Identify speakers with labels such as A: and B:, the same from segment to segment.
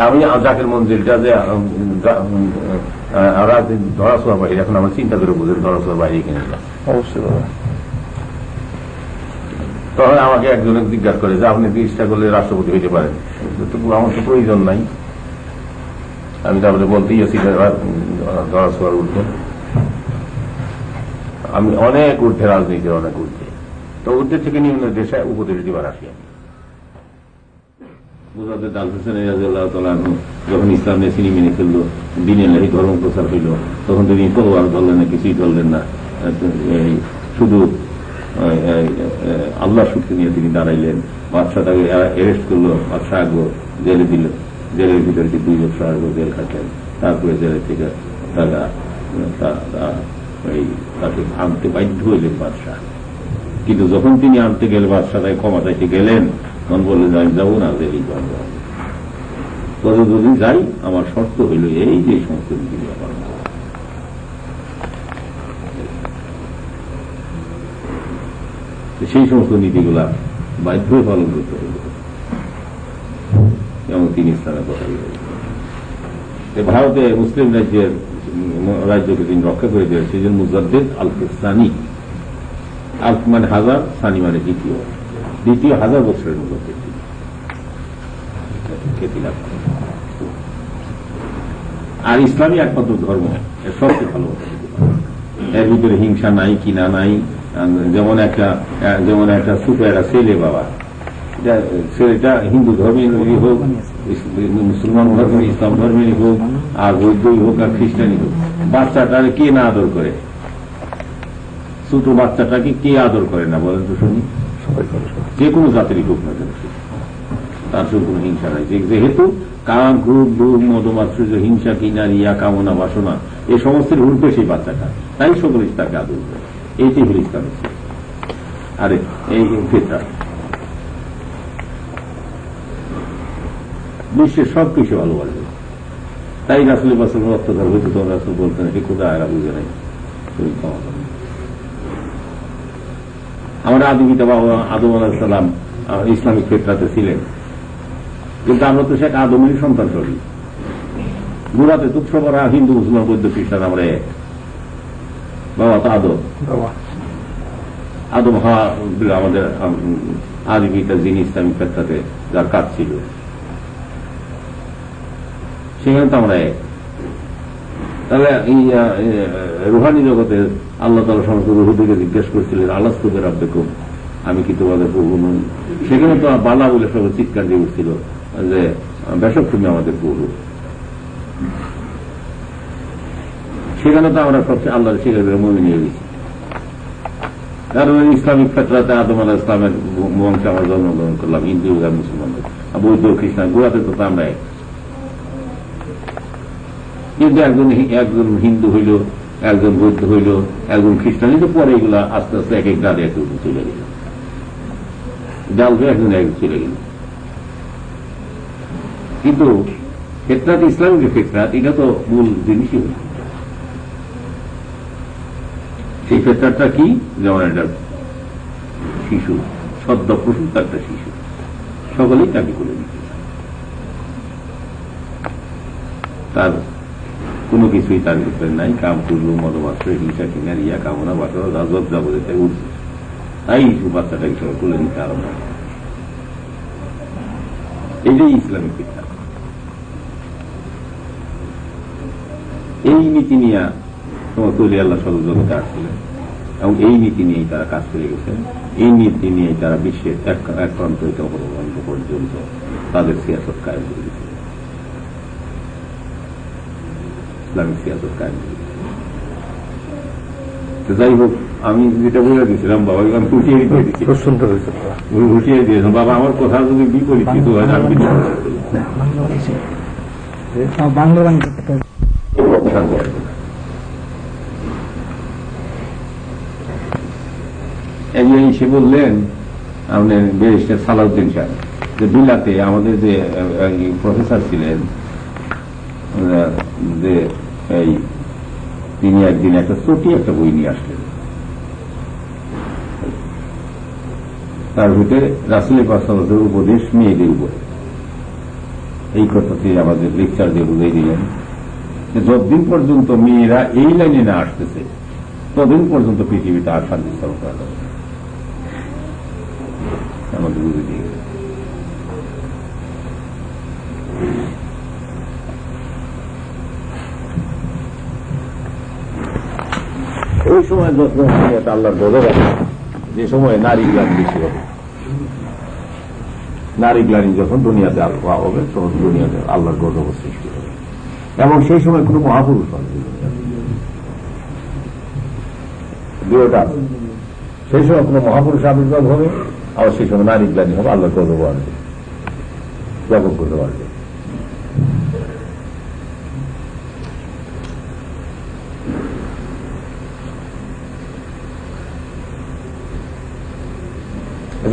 A: আমি জাকের মঞ্জিলটা যে ধরাছোঁয়ার বাইরে এখন আমার চিন্তা করে বুঝে ধরাছোঁয়ার বাইরে কিনে
B: অবশ্যই
A: তখন আমাকে একজনে জিজ্ঞাসা করে যে আপনি তিরিশটা করলে রাষ্ট্রপতি হইতে পারেন? আমার তো প্রয়োজন নাই। আমি তারপরে বলতেই গেছি ধরাছোঁয়ার ঊর্ধ্বে। আমি অনেক ঊর্ধ্বে রাজনীতির অনেক ঊর্ধ্বে। তো ঊর্ধ্বে থেকে নিম্ন দেশে উপদেশ দিবার আসি আমি। যখন মেনে ফেলল, দিনের লাহি ধর্ম প্রচার হইল, তখন তিনি ধরলেন না, কিছুই ধরলেন না। শুধু আল্লাহ শক্তি নিয়ে তিনি দাঁড়াইলেন। বাদশাহ তাকে অ্যারেস্ট করল, বাদশাহ আগো জেলে দিল। জেলের ভিতরে কি দুই বছর আগো জেল খাটলেন তারপরে জেলের থেকে তারা তাকে আনতে বাধ্য হইলেন বাদশাহ। কিন্তু যখন তিনি আনতে গেলেন, বাদশাহ তাকে ক্ষমা চাইতে গেলেন তখন বললেন যে আমি যাব না জেলেই যাব তবে যদি যাই, আমার শর্ত হইল এই যে সমস্ত করো। তো সেই সমস্ত নীতিগুলা বাধ্য পালন করতে হইল যেমন তিনি স্থানে কথা। তো ভারতে মুসলিম রাজ্যের, রাজ্যকে তিনি রক্ষা করে দিয়েছেন, সেই জন্য মুজাদ্দিদ আল সানি আলফ মানে হাজার, সানি মানে দ্বিতীয় দ্বিতীয় হাজার বছরের মধ্যে খ্যাতি লাভ করেন। আর ইসলামই একমাত্র ধর্ম সবচেয়ে ভালো এর ভিতরে হিংসা নাই কিনা নাই যেমন একটা যেমন একটা সুপে একটা ছেলে বাবা এটা, ছেলেটা হিন্দু ধর্মেরই হোক মুসলমান ধর্মে ইসলাম ধর্মেরই হোক আর বৌদ্ধই হোক আর খ্রিস্টানই হোক বাচ্চাটার কে না আদর করে ছোট বাচ্চাটাকে কে আদর করে না বলেন তো শুনি
B: করে।
A: যে কোনো জাতিরই হোক না কেন, তার সঙ্গে কোনো হিংসা নাই। যেহেতু কাম ক্রোধ লোভ মদমাশ্চর্য হিংসা কিনা রিয়া কামনা, বাসনা এই সমস্তের উল্টো সেই বাচ্চাটা। তাই সকল তাকে আদর করে। এইটাই হল শিক্ষা। আরে, এই ফেতরা। বিশ্বের সব কিছু ভালোবাসবে তাই রাসুল বাসল রক্তদার হইতে তো রাসুল বলতেন, হে কোথায় আয়রা বুঝে নাই। তুমি ক্ষমা। আমরা আদি পিতা বাবা আদম আলাহিসাল্লাম ইসলামিক ক্ষেত্রাতে ছিলেন। কিন্তু আমরা তো শেখ আদমেরই সন্তান সবই গুড়াতে তুচ্ছ করা হিন্দু মুসলমান বৌদ্ধ খ্রিস্টান আমরা এক। বাবা তো আদম। আদম হা আমাদের আদি পিতা যিনি ইসলামিক ক্ষেত্রাতে যার কাজ ছিল। সেখানে তো আমরা এক। তাহলে এই রুহানি জগতে আল্লাহ তালা সমস্ত রুহুদিকে জিজ্ঞেস করছিলেন আল্লাহ স্তবের আব্দেকুম আমি কি তোমাদের প্রভু নই? সেখানে তো বালা বলে সব চিৎকার দিয়ে উঠছিল যে বেশক তুমি আমাদের প্রভু। সেখানে তো আমরা সবচেয়ে আল্লাহ শিখে মনে নিয়ে গেছি। কারণ ইসলামিক ক্ষেত্রে আদম আলাহ ইসলামের বংশে আমরা জন্মগ্রহণ করলাম, হিন্দু মুসলমানদের। বৌদ্ধ খ্রিস্টান, গোড়াতে তো তা আমরা কিন্তু একজন একজন হিন্দু হইল, একজন বৌদ্ধ হইল, একজন খ্রিস্টান কিন্তু পরে এগুলা আস্তে আস্তে এক এক ডালে এক চলে গেল। ডাল একজন এক চলে গেল। কিন্তু ফেতরাত ইসলামিক যে ফেতরাত এটা তো মূল জিনিসই হল। সেই ফেতরাতটা কি? যেমন একটা শিশু, সদ্য প্রসূত একটা শিশু। সকলেই তাকে করে নিতে তার কোনো কিছুই তার ভিতরে নাই, কাম করল মদমাত্র হিংসা কিনা রিয়া কামনা, বাসনা রাজব যাবতীয় তাই উঠছে তাই বাচ্চাটাকে সবাই তুলে নিতে আরম্ভ। এটাই ইসলামিক শিক্ষা। এই নীতি নিয়ে তৈরি আল্লাহ সদর জগতে আসছিলেন। এবং এই নীতি নিয়েই তারা কাজ করে গেছেন এই নীতি নিয়েই তারা বিশ্বের এক প্রান্ত হইতে অপর পর্যন্ত তাদের সিয়াসত কায়েম করে ইসলামিক সিয়াসত কায়েম তো যাই হোক আমি যেটা বলে দিয়েছিলাম বাবা আমি হুঁশিয়ে দিয়ে দিচ্ছি
B: খুব সুন্দর হয়েছে। বাবা
A: দিয়েছেন বাবা আমার কথা যদি বিপরীত কিছু হয় আমি
C: বাংলা
A: একজন এসে বললেন আমাদের ব্যারিস্টার সালাউদ্দিন সাহেব যে বিলাতে আমাদের যে প্রফেসর ছিলেন যে এই তিনি একদিন একটা চটি একটা বই নিয়ে আসলেন। তার ভিতরে রাসুলের পাশাপাশের উপদেশ মেয়েদের উপরে। এই কথাটি আমাদের লেকচার দিয়ে বুঝিয়ে দিলেন যতদিন পর্যন্ত মেয়েরা এই লাইনে না আসতেছে, ততদিন পর্যন্ত পৃথিবীতে আর শান্তি স্থাপন করা যাবে আমাদের বুঝে দিয়ে গেলেন। ওই সময় যখন দুনিয়াতে আল্লাহর গজব আছে যে সময় নারী গ্লানি বেশি হবে। নারী গ্লানি যখন দুনিয়াতে আলোয়া হবে, তখন দুনিয়াতে আল্লাহর গজব সৃষ্টি হবে। এবং সেই সময় কোনো মহাপুরুষ হবে আছে। সেই সময় কোনো মহাপুরুষ আবির্ভাব হবে, আবার সেই সময় নারী গ্লানি হবে, আল্লাহর গজব আসবে ব্যাপক গজব আসবে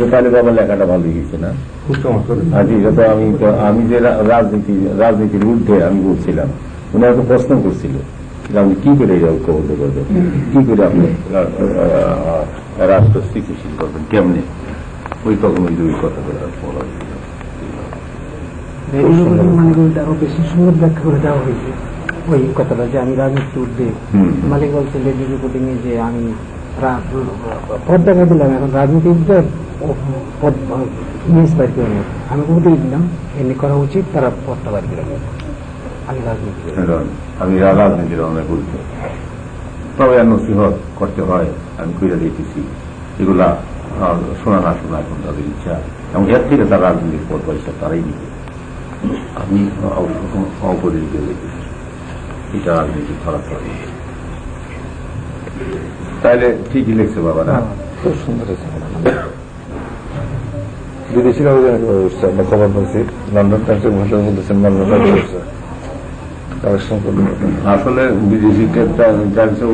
A: আচ্ছা তাহলে বাবা লেখাটা ভালো লিখেছে না। আজ তো আমি আমি যে রাজনীতি রাজনীতির ঊর্ধ্বে আমি বলছিলাম উনি হয়তো প্রশ্ন করছিল যে আপনি কি করে ঐক্যবদ্ধ করবেন কি করে আপনি রাষ্ট্র স্থিতিশীল করবেন? কেমনে? ওই তখন ওই দুই কথা করে বলা
C: মানে বলতে আরও বেশি সুন্দর ব্যাখ্যা করে দেওয়া হয়েছে। ওই কথাটা যে আমি রাজনীতি উঠবে। মালিক বলছে লেডি রিপোর্টিং এ যে আমি রা- পদ দিলাম এখন রাজনীতি করে আমি উঠে দিলাম এমনি করা উচিত তারা করে নেব আমি রাজনীতি
A: আমি রাজনীতির অনেক ঊর্ধ্বে তবে আর নসিহত করতে হয় আমি কইরা দিতেছি এগুলা শোনা না শোনা এখন তাদের ইচ্ছা এবং এর থেকে তার রাজনীতির পদ পয়সা তারাই নিবে আমি অপরিচিত দেখেছি এটা রাজনীতি খারাপ করে তাইলে ঠিকই লিখছে বাবা না
B: খুব সুন্দর বিদেশিরা ওই জন্য আমরা খবর পাচ্ছি লন্ডন টাইমস কালেকশন
A: আসলে বিদেশি টাইমসে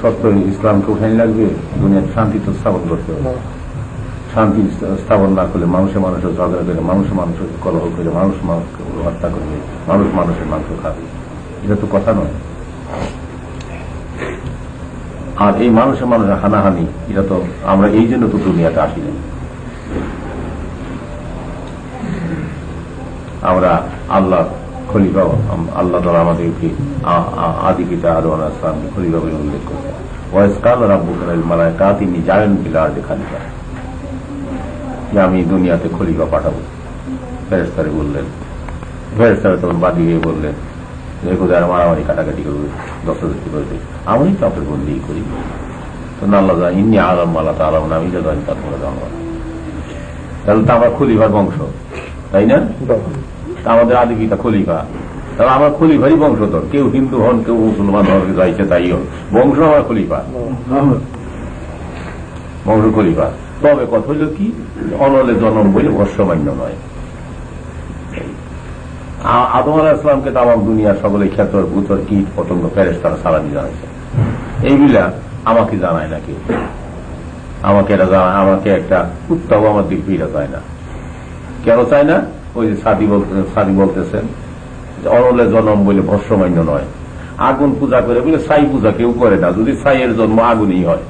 A: সত্য ইসলামকে উঠাই লাগবে দুনিয়ার শান্তি তো স্থাপন করতে হবে। শান্তি স্থাপন না করলে মানুষে মানুষের ঝগড়া করে মানুষে মানুষের কলহ করে মানুষ মানুষকে হত্যা করবে মানুষ মানুষের মাংস খাবে। এটা তো কথা নয়। আর এই মানুষের মানুষের হানাহানি এটা তো আমরা এই জন্য তো দুনিয়াতে আসি আমরা আল্লাহ খলিফা, আল্লাহ তালা আমাদেরকে আদি পিতা আরও আসলাম খলিফা বলে উল্লেখ করছে ওয়াইসকাল রাব্বুকাল মালায়কা তিনি জানেন বিলার খালিফা। যে আমি দুনিয়াতে খলিফা পাঠাবো। ফেরেস্তারে বললেন ফেরেস্তারে তখন বাদী হয়ে বললেন যে কোথায় মারামারি কাটাকাটি করবে দশদশি করবে। আমি কাপড় বন্দি করি। তো আল্লাহ জান ইন্নি আলম আল্লাহ তালাম আমি যা জানি তা জানো তাহলে তো আমার খলিফার বংশ। তাই না? আমাদের আদি পিতা খলিফা। তাহলে আমার খলিফারই বংশধর। কেউ হিন্দু হন কেউ মুসলমান হন যাইছে তাই হন বংশ আমার খলিফা। বংশ খলিফা। তবে কথা হইল কি? অনলে জন্ম বলে ভস্যমান্য নয়। আদম আলাহ ইসলামকে তাম দুনিয়ার সকলে খ্যাতর ভূতর কীট পতঙ্গ ফেরেস তারা সালামি জানাইছে। এইগুলা আমাকে জানায় না কেউ। আমাকে এটা জানায় আমাকে একটা উত্তাও আমার দিক ফিরে যায় না। কেন চায় না? ওই যে সাদি বলতে সাদি বলতেছেন যে অনলে জন্ম বলে ভস্যমান্য নয়। আগুন পূজা করে বলে সাই পূজা কেউ করে না। যদি সাইয়ের জন্ম আগুনই হয়।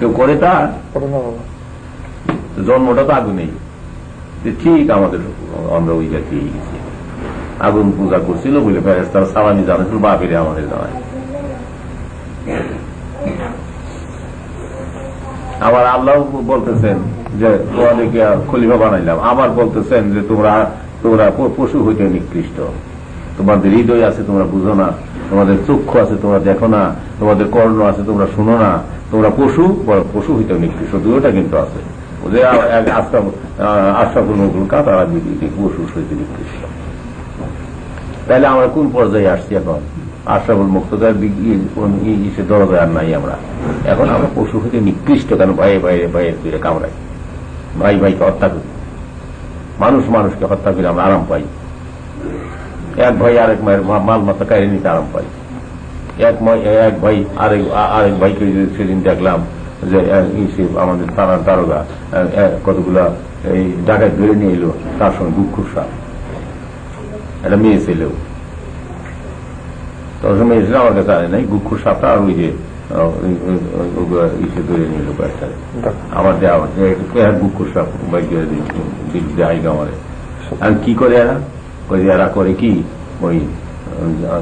A: কেউ করে তা? জন্মটা তো আগুনেই। ঠিক আমাদের আমরা ওই জাতি গেছি। আগুন পূজা করছিল বলে ফেরেস তারা সালামি জানাছিল, বাপেরে আমাদের জানায়। আবার আল্লাহ বলতেছেন যে তোমাদেরকে খলিফা বানাইলাম। আবার বলতেছেন যে তোমরা তোমরা পশু হইতে নিকৃষ্ট। তোমাদের হৃদয় আছে, তোমরা বুঝো না। তোমাদের চক্ষু আছে, তোমরা দেখো না। তোমাদের কর্ণ আছে, তোমরা শুনো না। তোমরা পশু পশু হইতে নিকৃষ্ট। দুটোটা কিন্তু আছে। ওদের আশরাফুল মকুল কা তারা পশু হইতে নিকৃষ্ট। তাহলে আমরা কোন পর্যায়ে আসছি এখন? আশরাফুল মুক্তদার দরজায় আর নাই আমরা। এখন আমরা পশু হইতে নিকৃষ্ট কেন? বাইরে বাইরে ফিরে কামড়াই। ভাই ভাইকে হত্যা করি? মানুষ মানুষকে হত্যা করে আমরা আরাম পাই। এক ভাই আরেক মায়ের মাল মাথা কাড়ে নিতে আরাম পাই। এক এক ভাই আরেক আরেক ভাইকে সেদিন দেখলাম যে আমাদের আহ, আহ, কতগুলা এই ডাকাত ধরে নিয়ে এলো তার সঙ্গে দুঃখ সাপ। একটা মেয়ে ছেলেও। তখন মেয়ে ছিল আমার কাছে আনে নাই গুক্ষুর সাপটা আর ওই যে ইসে ধরে নিল কয়েকটা আমার দেওয়া পেয়ার বুক করছে বাইক আমারে। আর কি করে এরা? যে এরা করে কি? ওই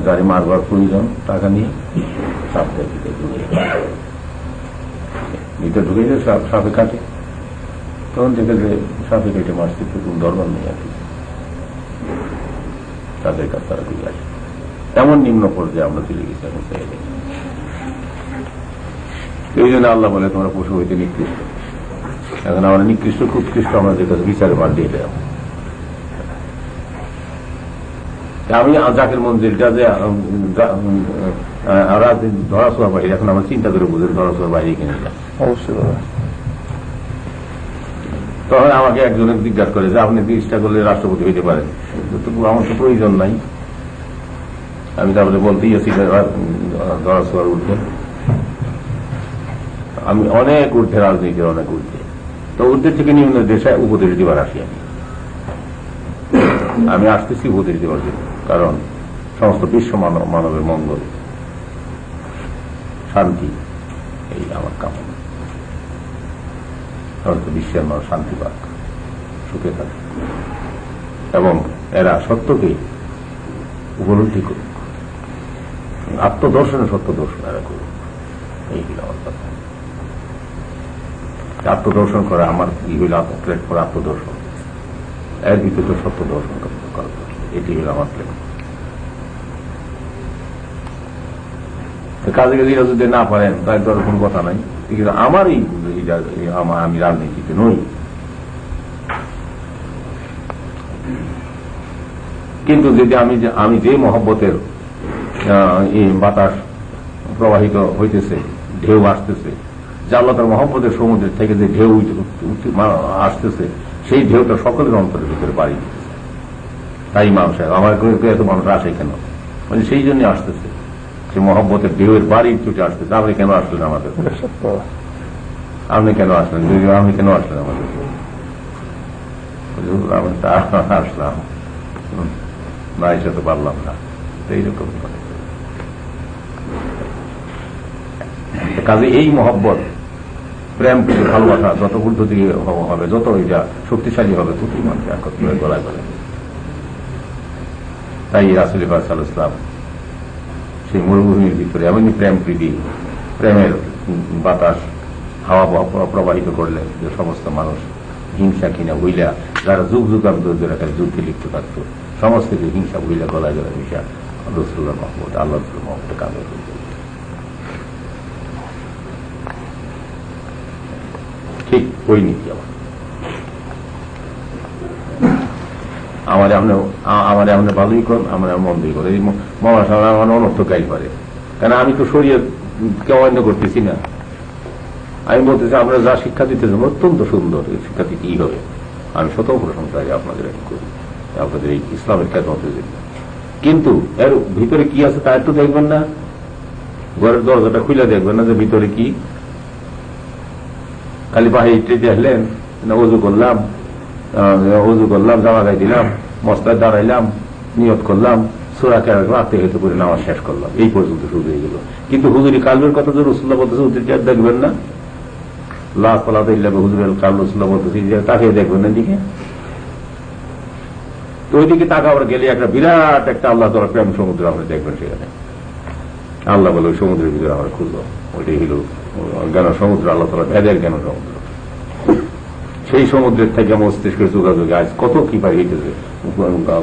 A: গাড়ি মারবার প্রয়োজন টাকা নিয়ে। সাপটা ভিতরে ঢুকে যে সাপ সাপে কাটে তখন থেকে যে সাপে কেটে মারছে তো কোনো দরবার নেই আর তাদের কাছে তারা আসে। এমন নিম্ন পর্যায়ে আমরা চলে গেছি এখন এই জন্য আল্লাহ বলে তোমরা পশু হইতে নিকৃষ্ট। এখন আমরা নিকৃষ্ট খুব কৃষ্ট আমাদের কাছে বিচারে বাদ দিয়ে দেয় আমি জাকের মন্দিরটা যে উম, যা- উম, আহ, রাত এখন আমরা চিন্তা করে বুঝে ধরাছোয়ার বাইরে কিনে
B: অবশ্যই
A: তখন আমাকে একজনে জিজ্ঞাসা করে যে আপনি ইচ্ছা করলে রাষ্ট্রপতি হইতে পারেন? আমার তো প্রয়োজন নাই। আমি তারপরে বলতেই আছি ধরাছোয়ার ঊর্ধ্বে। আমি অনেক ঊর্ধ্বে রাজনীতির, অনেক ঊর্ধ্বে। তো ঊর্ধ্বের থেকে নিম্ন দেশে উপদেশ দিবার আসি আমি। আমি আসতেছি উপদেশ দেওয়ার জন্য, কারণ সমস্ত বিশ্ব মানব, মানবের মঙ্গল, শান্তি, এই আমার কামনা। সমস্ত বিশ্বের মানুষ শান্তি পাক, সুখে থাকে। এবং এরা সত্যকে উপলব্ধি করুক। আত্মদর্শনে সত্য দর্শন এরা করুক। এইগুলো আমার কথা। আত্মদর্শন করা আমার ই হইল আত্মপ্লেট করা আত্মদর্শন। এর ভিতরে সত্য দর্শন করা এটি হল আমার প্লেট কাজে কাজে যদি না পারেন তাই তো কোনো কথা নাই। কিন্তু আমার এই আমার- আমি রাজনীতিতে নই। কিন্তু যদি আমি আমি যে মহব্বতের বাতাস প্রবাহিত হইতেছে, ঢেউ আসতেছে যে আল্লাহ তার মহব্বতের সমুদ্রের থেকে যে ঢেউ আসতেছে, সেই ঢেউটা সকলের অন্তরের ভিতরে বাড়ি তাই মানুষ আমার এত মানুষ আসে কেন? মানে সেই জন্য আসতেছে। সে মহব্বতের ঢেউয়ের বাড়ি ছুটে আসতেছে। আপনি কেন আসলেন আমাদের আপনি কেন আসলেন? আপনি কেন আসলেন আমাদের আসলাম। না, এসে তো পারলাম না। এইরকম। কাজে এই মহব্বত প্রেম প্রীতি, ভালোবাসা যত দিকে হ- হবে যত এটা শক্তিশালী হবে ততই মানুষ একত্রে গলায় গলায় তাই রাসুল সাল্লাম সেই মরুভূমির ভিতরে এমনই প্রেম প্রীতি প্রেমের বাতাস হাওয়া প্রবাহিত করলে যে সমস্ত মানুষ হিংসা কিনা হইলা যারা যুগ যুগান্তর ধরে একটা যুদ্ধে লিপ্ত থাকতো সমস্ত কিছু হিংসা হইলা গলায় গলায় মিশা রসুল্লাহ মহম্মদ আল্লাহ মহম্মদ কামে ওই আমার এমন আমার এমন ভালোই কর, আমার এমন মন্দই করে। এই মামা সাহেব আমার অনর্থ গাই পারে। কেন আমি তো শরীর কেউ অন্য করতেছি না। আমি বলতেছি আমরা যা শিক্ষা দিতেছেন, অত্যন্ত সুন্দর এই শিক্ষা কি হবে? আমি শত প্রশংসা আপনাদের করি। আপনাদের এই ইসলামের খ্যাতমতের জন্য কিন্তু এর ভিতরে কি আছে তা একটু দেখবেন না। ঘরের দরজাটা খুলে দেখবেন না যে ভিতরে কি খালি বাহিরে দেখলেন অজু করলাম অজু করলাম, জামা গাই দিলাম মস্তায় দাঁড়াইলাম, নিয়ত করলাম করে নামাজ শেষ করলাম। এই পর্যন্ত শুরু হয়ে গেল। কিন্তু হুজুরি কালবের কথা দেখবেন না? তাকে দেখবেন না দিকে তো ওইদিকে আবার গেলে একটা বিরাট একটা আল্লাহ তালা প্রেম সমুদ্র আপনি দেখবেন সেখানে। আল্লাহ বলে, ওই সমুদ্রের ভিতরে আমরা খুঁজবো ওইটাই হলো জ্ঞান সমুদ্র আল্লাহ তালা ভেদের জ্ঞান সমুদ্র সেই সমুদ্রের থেকে মস্তিষ্কের যোগাযোগে আজ কত কি পাই হইতেছে,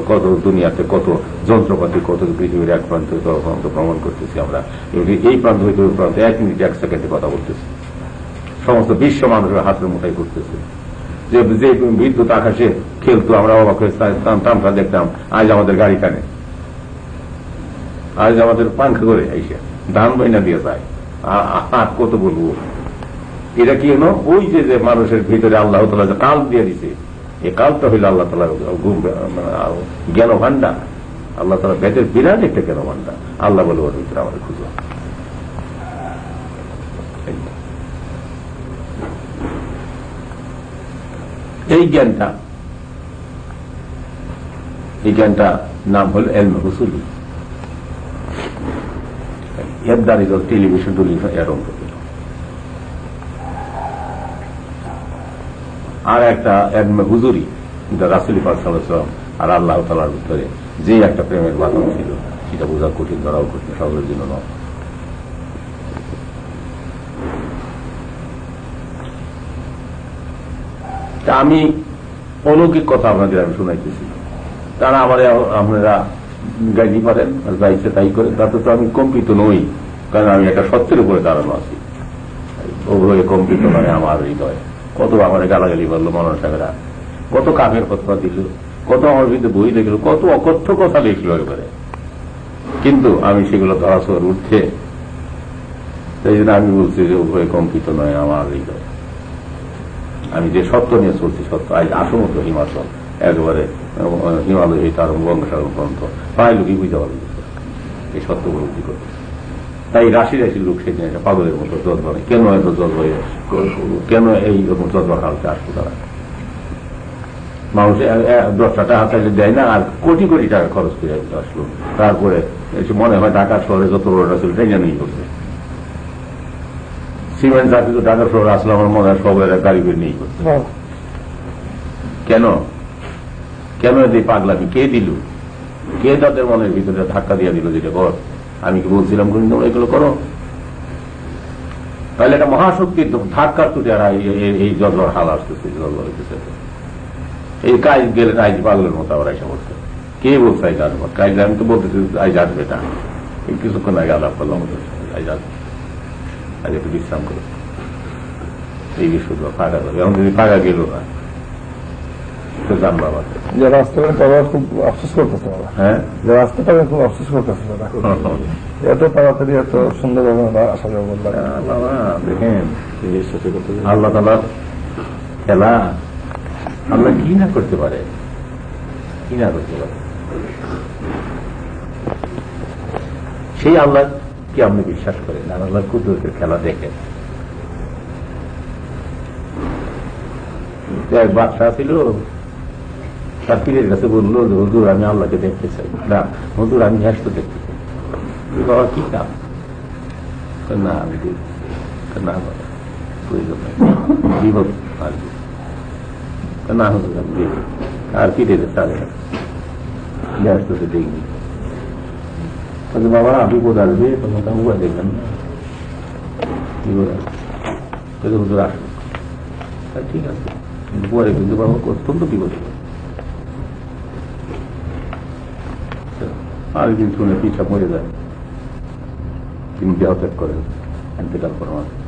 A: কত দুনিয়াতে কত যন্ত্রপাতি, কত পৃথিবীর এক প্রান্ত প্রান্ত ভ্রমণ করতেছি আমরা এই- প্রান্ত হইতে ওই প্রান্তে এক মিনিট, এক সেকেন্ডে কথা বলতেছি। সমস্ত বিশ্ব মানুষের হাতের মুঠাই করতেছে যে যে বিদ্যুৎ আকাশে খেলতো, আমরা অবাক হয়ে তা- তামসা দেখতাম, আজ আমাদের গাড়ি কানে আজ আমাদের পাঙ্খা করে আইসে, ধান বাইনা দিয়ে যায়। আর কত বলব? এটা কি হলো? ওই যে যে মানুষের ভিতরে আল্লাহ তালা যে কাল দিয়ে দিছে এই কালটা হইল আল্লাহ তালা জ্ঞান ভান্ডার আল্লাহ তালা বেদের বিরাট একটা জ্ঞান ভান্ডার আল্লাহ বলে, ওর ভিতরে আমাদের খুঁজো। এই জ্ঞানটা এই জ্ঞানটা নাম হল এলম হুসুলি দ্বারা টেলিভিশন টেলিভিশন এরকম করতে আর একটা হুজুরি রাসুলি আর আল্লাহ তালার ভিতরে যে একটা প্রেমের বাঁধন ছিল, সেটা বোঝা কঠিন, ধরাও কঠিন সকলের জন্য নয়। আমি অলৌকিক কথা আপনাদের আমি শুনাইতেছি। তারা আমার, আপনারা গাইডি পারেন আর যা ইচ্ছে তাই করেন। তাতে তো আমি কম্পিত নই, কারণ আমি একটা সত্যের উপরে দাঁড়ানো আছি। ওগুলোকে কম্পিত নয় আমার হৃদয়। কত আমার গালাগালি বলল মনোজ সাহেবরা কত কাকের কথা দিল, কত আমার বিরুদ্ধে বই লিখলো, কত অকথ্য কথা লিখলো একেবারে। কিন্তু আমি সেগুলো ধরা ছোঁয়ার উঠছে সেই জন্য আমি বলছি যে উভয় কম্পিত নয়, আমার হৃদয়। আমি যে সত্য নিয়ে চলছি, সত্য। আজ আসমত হিমাচল। একেবারে হিমালয় এই তার বঙ্গসাগর পর্যন্ত প্রায় লোকই বুঝতে পারবে এই সত্য উপলব্ধি করতে তাই রাশি রাশি লোক সেদিন একটা পাগলের মতো জল মানে কেন এত জল হয়ে কেন এই রকম জল হালতে আসতো তারা মানুষ দশটা টাকা চাইলে দেয় না আর কোটি কোটি টাকা খরচ করে আসলো তারপরে মনে হয় ঢাকা শহরে যত বড়টা ছিল টেনে নিয়ে করছে সিমেন্ট চাকরি তো ঢাকা শহরে আসলে আমার মনে হয় সব এরা গাড়ি করে নিয়ে করছে কেন কেন এই পাগলামি? কে দিল? কে তাদের মনের ভিতরে ধাক্কা দিয়ে দিল যেটা কর আমি কি বলছিলাম কোনদিন তোমরা এগুলো করো? তাহলে একটা মহাশক্তির ধাক্কার তুটে আর এই- এই হাল আসতেছে এই কাজ গেলেন আজ পাগলের মতো আবার এসে বলছে কে বলছে আজ আসব? কাজ আমি তো বলতেছি আজ আসবে না কিছুক্ষণ আগে আলাপ করলাম আজ আসবে। আজ একটু বিশ্রাম করো। এই বিষয়গুলো ফাঁকা যাবে এখন যদি ফাঁকা গেল না। তো বাবা
B: যে রাস্তাটা তারা খুব আফসোস করতেছে ওরা
A: হ্যাঁ?
B: যে রাস্তাটা খুব আফসোস করতেছে এত তাড়াতাড়ি এত সুন্দরভাবে আসা যাবে বললাম
A: দেখেন। আল্লাহ তালার খেলা আল্লাহ কি না করতে পারে? কি না করতে পারে? সেই আল্লাহ কি আপনি বিশ্বাস করেন? আর আল্লাহ কুদরতের খেলা দেখেন। এক বাদশাহ ছিল তার পীরের কাছে বলল যে হুজুর আমি আল্লাহকে দেখতে চাই না হুজুর আমি হ্যাস্ত দেখতে চাই বাবা কি কাম কয়, না আমি দেখছি কয়, না বাবা প্রয়োজন নেই বিপদ আসবে কয়, না হুজুর আমি দেখি আর কি দেবে তাহলে ব্যস্ত তো দেখবি বলছে, বাবা বিপদ আসবে তখন তো উপায় দেখবেন না বিপদ আসবে বলছে, হুজুর আসবে কয়, ঠিক আছে কিন্তু পরে কিন্তু বাবা অত্যন্ত বিপদ হবে। আরেকদিন শুনে পিছা মরে যায় তিনি দেহত্যাগ করেন এন্তেকাল পরমাত্মা